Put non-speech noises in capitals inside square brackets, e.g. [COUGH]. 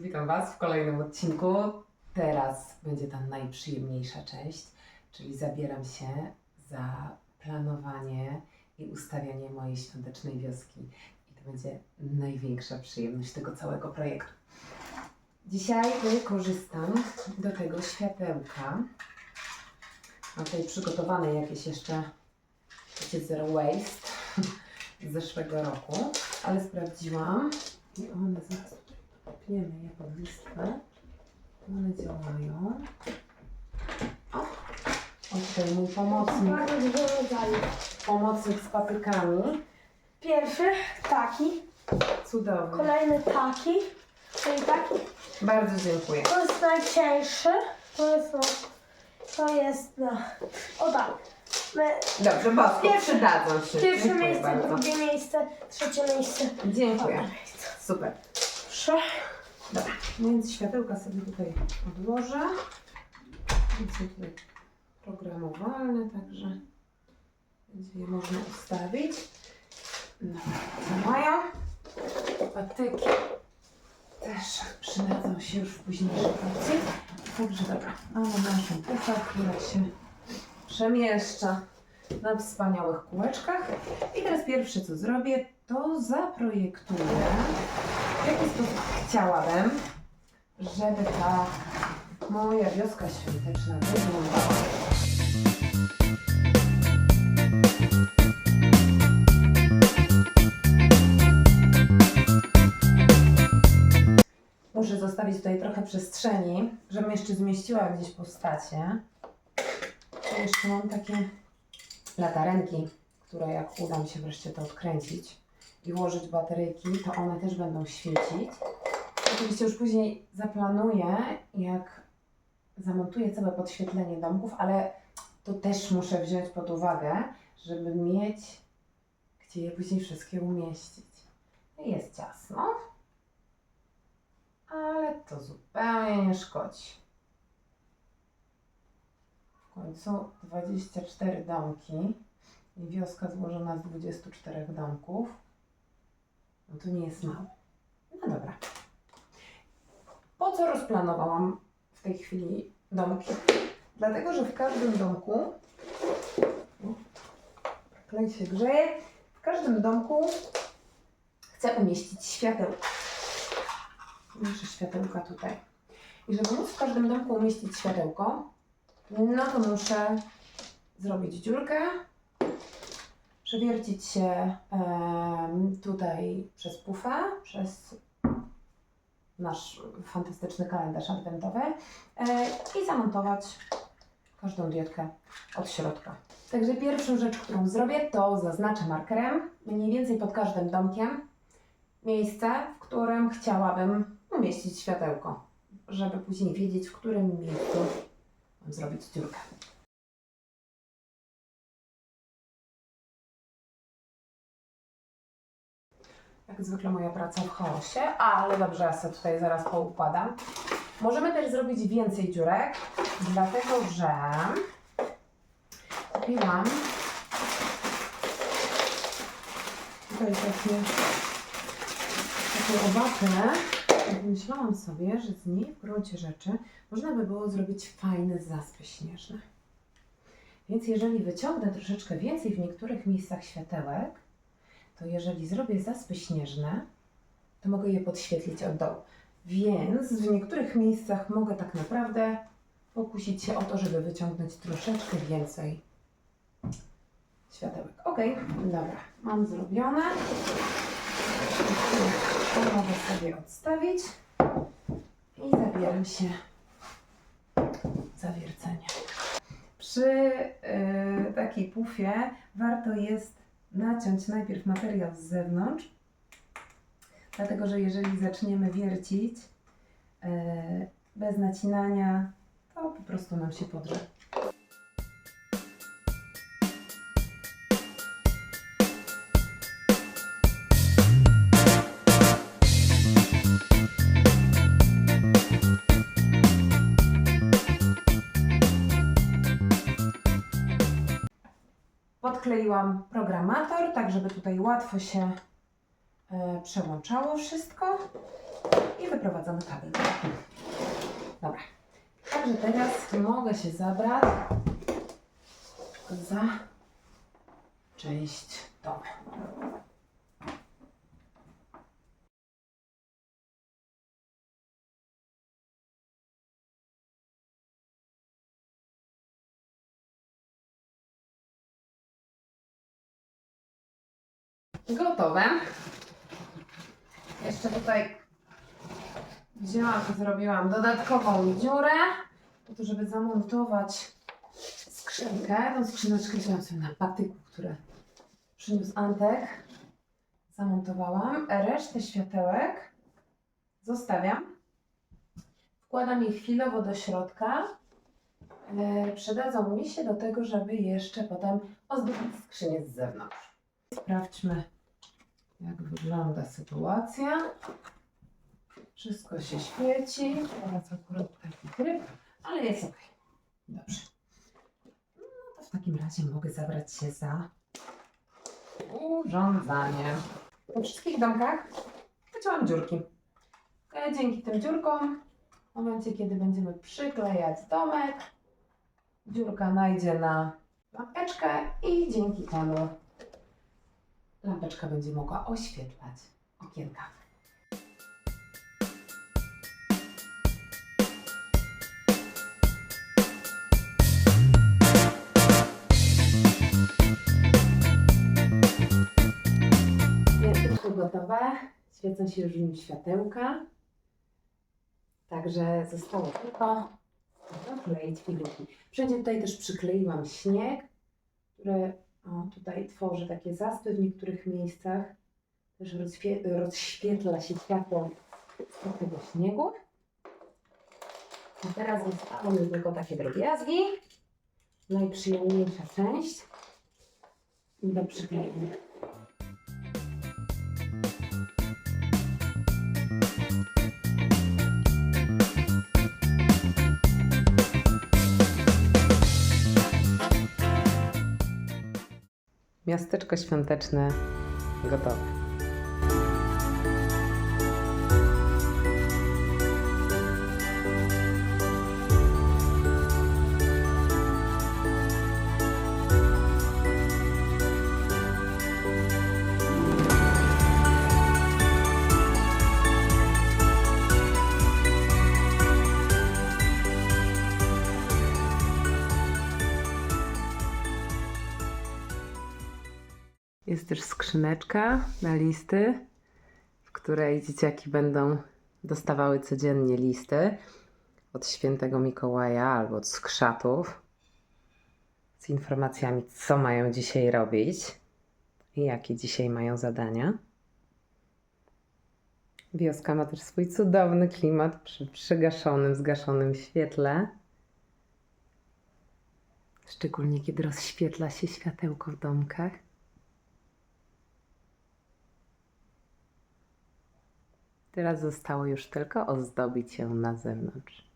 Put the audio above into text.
Witam Was w kolejnym odcinku. Teraz będzie ta najprzyjemniejsza część, czyli zabieram się za planowanie i ustawianie mojej świątecznej wioski. I to będzie największa przyjemność tego całego projektu. Dzisiaj wykorzystam do tego światełka. Mam tutaj przygotowane jakieś jeszcze, wiecie, zero waste [LAUGHS] z zeszłego roku, ale sprawdziłam i one zaraz pniemy je pod listwę. One działają. O, o tutaj mój pomocnik, Bardzo dużo rodzajów. pomocnik z patykami. Pierwszy taki, Cudowny. kolejny taki, czyli taki. Bardzo dziękuję. To jest najcieńszy. To jest no, to jest no. O tak. My, Dobrze, Bosko, Pierwsze- przydadzą się. pierwsze Dziękuję miejsce, bardzo. drugie miejsce, trzecie miejsce. Dziękuję. Super. Proszę. Dobra, więc światełka sobie tutaj odłożę. Więc tutaj programowalne, także je można ustawić. Dobra, co mają? Patyki też przydadzą się już w późniejszej opcji. Także dobra, mamy naszą pufę, która się przemieszcza na wspaniałych kółeczkach. I teraz pierwsze co zrobię, to zaprojektuję w jaki sposób chciałabym, żeby ta moja wioska świąteczna wyglądała. Muszę zostawić tutaj trochę przestrzeni, żebym jeszcze zmieściła gdzieś postacie. Tu jeszcze mam takie latarenki, które jak uda mi się wreszcie to odkręcić i włożyć bateryjki, to one też będą świecić. Oczywiście już później zaplanuję, jak zamontuję całe podświetlenie domków, ale to też muszę wziąć pod uwagę, żeby mieć gdzie je później wszystkie umieścić. Jest ciasno, ale to zupełnie nie szkodzi. W końcu 24 domki i wioska złożona z 24 domków. No to nie jest mało. No dobra. Po co rozplanowałam w tej chwili domki? Dlatego, że w każdym domku klej się grzeje. W każdym domku chcę umieścić światełka. Nasze światełka tutaj. I żeby móc w każdym domku umieścić światełko, no to muszę zrobić dziurkę, przewiercić się tutaj przez pufę, przez nasz fantastyczny kalendarz adwentowy e, i zamontować każdą dietkę od środka. Także pierwszą rzecz, którą zrobię, to zaznaczę markerem mniej więcej pod każdym domkiem miejsce, w którym chciałabym umieścić światełko, żeby później wiedzieć, w którym miejscu mam zrobić dziurkę. Jak zwykle moja praca w chaosie, ale dobrze, ja sobie tutaj zaraz poukładam. Możemy też zrobić więcej dziurek, dlatego że kupiłam tutaj takie, taką owatę. i Myślałam sobie, że z niej w gruncie rzeczy można by było zrobić fajne zaspy śnieżne. Więc jeżeli wyciągnę troszeczkę więcej w niektórych miejscach światełek, to jeżeli zrobię zaspy śnieżne, to mogę je podświetlić od dołu. Więc w niektórych miejscach mogę tak naprawdę pokusić się o to, żeby wyciągnąć troszeczkę więcej światełek. Ok, dobra, mam zrobione. To mogę sobie odstawić i zabieram się za wiercenie. Przy y, takiej pufie warto jest naciąć najpierw materiał z zewnątrz, dlatego że jeżeli zaczniemy wiercić y, bez nacinania, to po prostu nam się podrze. Podkleiłam programator, tak żeby tutaj łatwo się e, przełączało wszystko. i wyprowadzamy kabel. Dobra. Także teraz mogę się zabrać za część domu. Gotowe. Jeszcze tutaj wzięłam i zrobiłam dodatkową dziurę, po to, żeby zamontować skrzynkę. Tą skrzyneczkę wzięłam sobie na patyku, które przyniósł Antek. Zamontowałam. Resztę światełek zostawiam. Wkładam je chwilowo do środka. E, przydadzą mi się do tego, żeby jeszcze potem ozdobić skrzynię z zewnątrz. Sprawdźmy, jak wygląda sytuacja. Wszystko się świeci. Teraz akurat taki tryb, ale jest ok. Dobrze. No to w takim razie mogę zabrać się za urządzanie. We wszystkich domkach wyciąłam dziurki. E, Dzięki tym dziurkom, w momencie kiedy będziemy przyklejać domek, dziurka najdzie na lampeczkę i dzięki temu lampeczka będzie mogła oświetlać okienka. Wszystko gotowe. Świecą się już w nim światełka. Także zostało tylko dokleić figurki. Wszędzie tutaj też przykleiłam śnieg, który o, tutaj tworzy takie zaspy w niektórych miejscach. Też rozświe- rozświetla się światło z tego śniegu. A teraz zostały tylko takie drobiazgi. Najprzyjemniejsza część do przyklejenia. Miasteczko świąteczne gotowe. Jest też skrzyneczka na listy, w której dzieciaki będą dostawały codziennie listy od świętego Mikołaja albo od skrzatów z informacjami, co mają dzisiaj robić i jakie dzisiaj mają zadania. Wioska ma też swój cudowny klimat przy przygaszonym, zgaszonym świetle. Szczególnie kiedy rozświetla się światełko w domkach. Teraz zostało już tylko ozdobić ją na zewnątrz.